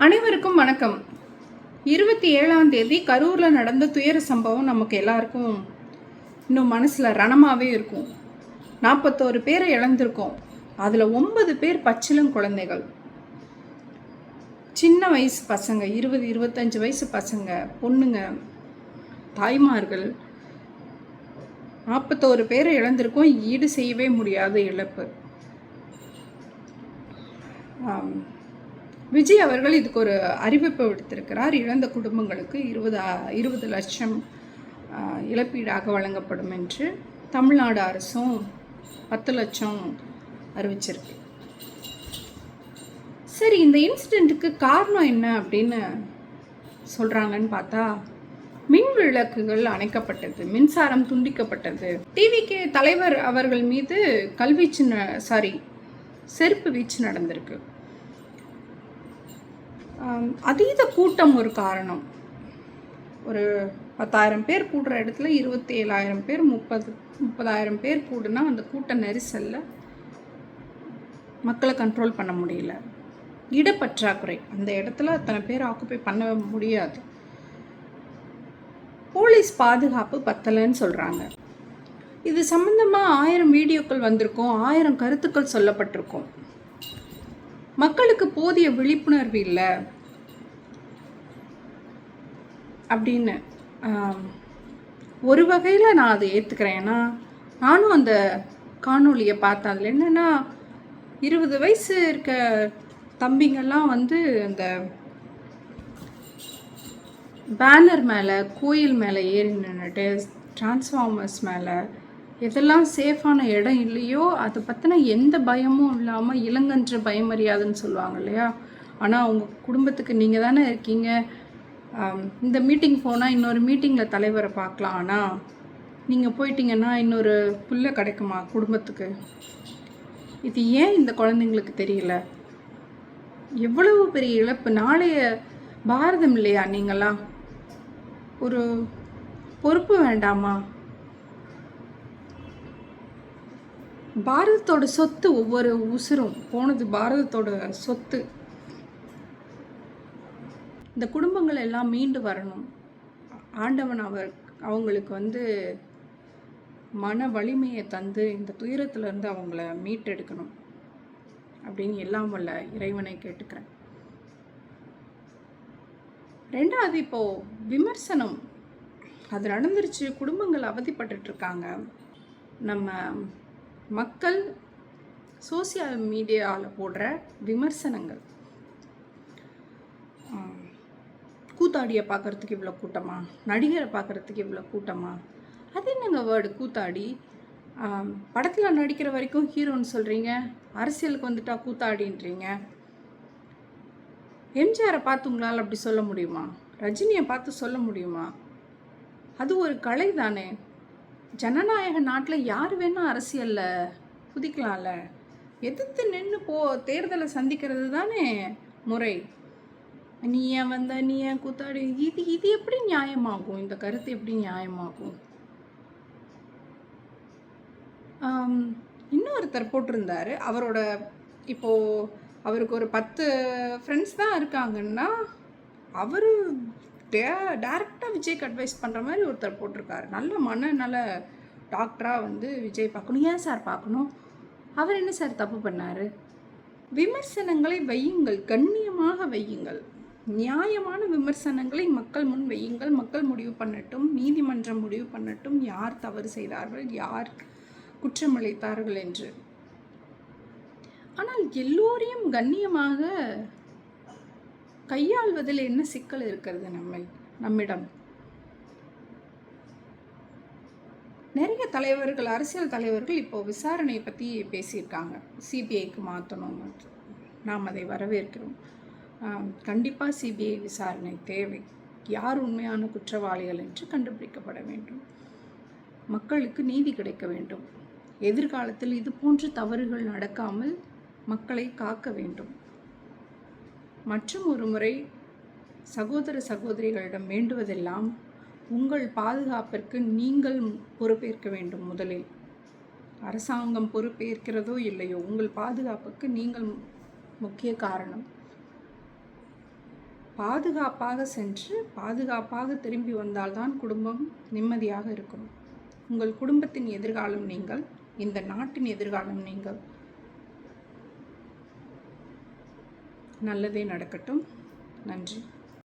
அனைவருக்கும் வணக்கம். இருபத்தி ஏழாம் தேதி கரூரில் நடந்த துயர சம்பவம் நமக்கு எல்லாருக்கும் இன்னும் மனசில் ரணமாகவே இருக்கும். நாற்பத்தோரு பேரை இழந்திருக்கோம். அதில் ஒன்பது பேர் பச்சிலும் குழந்தைகள். சின்ன வயசு பசங்க இருபது இருபத்தஞ்சு வயசு பசங்க பொண்ணுங்க தாய்மார்கள் நாற்பத்தோரு பேரை இழந்திருக்கோம். ஈடு செய்யவே முடியாத இழப்பு. ஆம். விஜய் அவர்கள் இதுக்கு ஒரு அறிவிப்பு விடுத்திருக்கிறார். இழந்த குடும்பங்களுக்கு இருபது இருபது லட்சம் இழப்பீடாக வழங்கப்படும் என்று தமிழ்நாடு அரசும் பத்து லட்சம் அறிவிச்சிருக்கு. சரி இந்த இன்சிடெண்ட்டுக்கு காரணம் என்ன அப்படின்னு சொல்கிறாங்கன்னு பார்த்தா மின் விளக்குகள் அணைக்கப்பட்டது மின்சாரம் துண்டிக்கப்பட்டது. டிவிகே தலைவர் அவர்கள் மீது கல்வீச்சு சாரி செருப்பு வீச்சு நடந்திருக்கு. அதீத கூட்டம் ஒரு காரணம். ஒரு பத்தாயிரம் பேர் கூடுற இடத்துல இருபத்தி ஏழாயிரம் பேர் முப்பது முப்பதாயிரம் பேர் கூடுனா அந்த கூட்ட நெரிசலில் மக்களை கண்ட்ரோல் பண்ண முடியல. இடப்பற்றாக்குறை. அந்த இடத்துல அத்தனை பேர் ஆக்குப்பை பண்ண முடியாது. போலீஸ் பாதுகாப்பு பத்தலைன்னு சொல்கிறாங்க இது சம்மந்தமாக ஆயிரம் வீடியோக்கள் வந்திருக்கும் ஆயிரம் கருத்துக்கள் சொல்லப்பட்டிருக்கும். மக்களுக்கு போதிய விழிப்புணர்வு இல்லை. அப்படின்னு ஒரு வகையில் நான் அதை ஏற்றுக்கிறேன் ஏன்னா நானும் அந்த காணொளியை பார்த்தேன் அதில் என்னென்னா இருபது வயசு இருக்க தம்பிங்கெல்லாம் வந்து அந்த பேனர் மேலே கோயில் மேலே ஏறி நின்றுட்டு டிரான்ஸ்ஃபார்மர்ஸ் மேலே எதெல்லாம் சேஃபான இடம் இல்லையோ அதை பற்றின எந்த பயமும் இல்லாமல் இளங்கன்ற பயமறியாதுன்னு சொல்லுவாங்க இல்லையா? ஆனால் உங்கள் குடும்பத்துக்கு நீங்கள் தானே இருக்கீங்க. இந்த மீட்டிங் போனால் இன்னொரு மீட்டிங்கில் தலைவரை பார்க்கலாம். ஆனால் நீங்கள் போயிட்டீங்கன்னா இன்னொரு புல்ல கிடைக்குமா குடும்பத்துக்கு? இது ஏன் இந்த குழந்தைங்களுக்கு தெரியல? எவ்வளவு பெரிய இழப்பு. நாளைய பாரதம் இல்லையா நீங்களாம் ஒரு பொறுப்பு வேண்டாமா? பாரதத்தோட சொத்து ஒவ்வொரு உசுரும் போனது பாரதத்தோட சொத்து. இந்த குடும்பங்கள் எல்லாம் மீண்டு வரணும். ஆண்டவன் அவர் அவங்களுக்கு வந்து மன வலிமையை தந்து இந்த துயரத்திலிருந்து அவங்கள மீட்டெடுக்கணும். அப்படின்னு எல்லாம் வல்ல இறைவனை கேட்டுக்கிறேன். ரெண்டாவது இப்போ விமர்சனம். அது நடந்துருச்சு குடும்பங்கள் அவதிப்பட்டுட்டு இருக்காங்க. நம்ம மக்கள் சோசியல் மீடியாவில் போடுற விமர்சனங்கள். கூத்தாடியை பார்க்கறதுக்கு இவ்வளோ கூட்டமா? நடிகரை பார்க்கறதுக்கு இவ்வளோ கூட்டமா? அது என்னங்க வேர்டு கூத்தாடி? படத்தில் நடிக்கிற வரைக்கும் ஹீரோன்னு சொல்கிறீங்க அரசியலுக்கு வந்துட்டா கூத்தாடின்றீங்க? எம்ஜிஆரை பார்த்து உங்களால் அப்படி சொல்ல முடியுமா? ரஜினியை பார்த்து சொல்ல முடியுமா? அது ஒரு கலை தானே. ஜனநாயக நாட்டில் யார் வேணால் அரசியலில் குதிக்கலாம்ல. எதிர்த்து நின்று போ தேர்தலை சந்திக்கிறது தானே முறை. நீ ஏன் வந்த நீ ஏன் கூத்தாடி? இது இது எப்படி நியாயமாகும்? இந்த கருத்து எப்படி நியாயமாகும்? இன்னொருத்தர் போட்டிருந்தாரு. அவரோட இப்போது அவருக்கு ஒரு பத்து ஃப்ரெண்ட்ஸ் தான் இருக்காங்கன்னா அவர் டே டேரெக்டாக விஜய்க்கு அட்வைஸ் பண்ணுற மாதிரி ஒருத்தர் போட்டிருக்காரு. நல்ல மனநல டாக்டராக வந்து விஜய் பார்க்கணும். ஏன் சார் பார்க்கணும்? அவர் என்ன சார் தப்பு பண்ணார்? விமர்சனங்களை வையுங்கள். கண்ணியமாக வையுங்கள். நியாயமான விமர்சனங்களை மக்கள் முன் வையுங்கள். மக்கள் முடிவு பண்ணட்டும். நீதிமன்றம் முடிவு பண்ணட்டும். யார் தவறு செய்தார்கள்? யார் குற்றமளித்தார்கள் என்று. ஆனால் எல்லோரையும் கண்ணியமாக கையாள்வதில் என்ன சிக்கல் இருக்கிறது நம்மை நம்மிடம்? நிறைய தலைவர்கள் அரசியல் தலைவர்கள் இப்போ விசாரணையை பற்றி பேசியிருக்காங்க. சிபிஐக்கு மாற்றணும் நாம் அதை வரவேற்கிறோம். கண்டிப்பாக சிபிஐ விசாரணை தேவை. யார் உண்மையான குற்றவாளிகள் என்று கண்டுபிடிக்கப்பட வேண்டும். மக்களுக்கு நீதி கிடைக்க வேண்டும். எதிர்காலத்தில் இது போன்ற தவறுகள் நடக்காமல் மக்களை காக்க வேண்டும். மற்றும் ஒரு முறை சகோதர சகோதரிகளிடம் வேண்டுவதெல்லாம் உங்கள் பாதுகாப்பிற்கு நீங்கள் பொறுப்பேற்க வேண்டும் முதலில். அரசாங்கம் பொறுப்பேற்கிறதோ இல்லையோ உங்கள் பாதுகாப்புக்கு நீங்கள் முக்கிய காரணம். பாதுகாப்பாக சென்று பாதுகாப்பாக திரும்பி வந்தால்தான் குடும்பம் நிம்மதியாக இருக்கும். உங்கள் குடும்பத்தின் எதிர்காலம் நீங்கள் இந்த நாட்டின் எதிர்காலம் நீங்கள். நல்லதே நடக்கட்டும். நன்றி.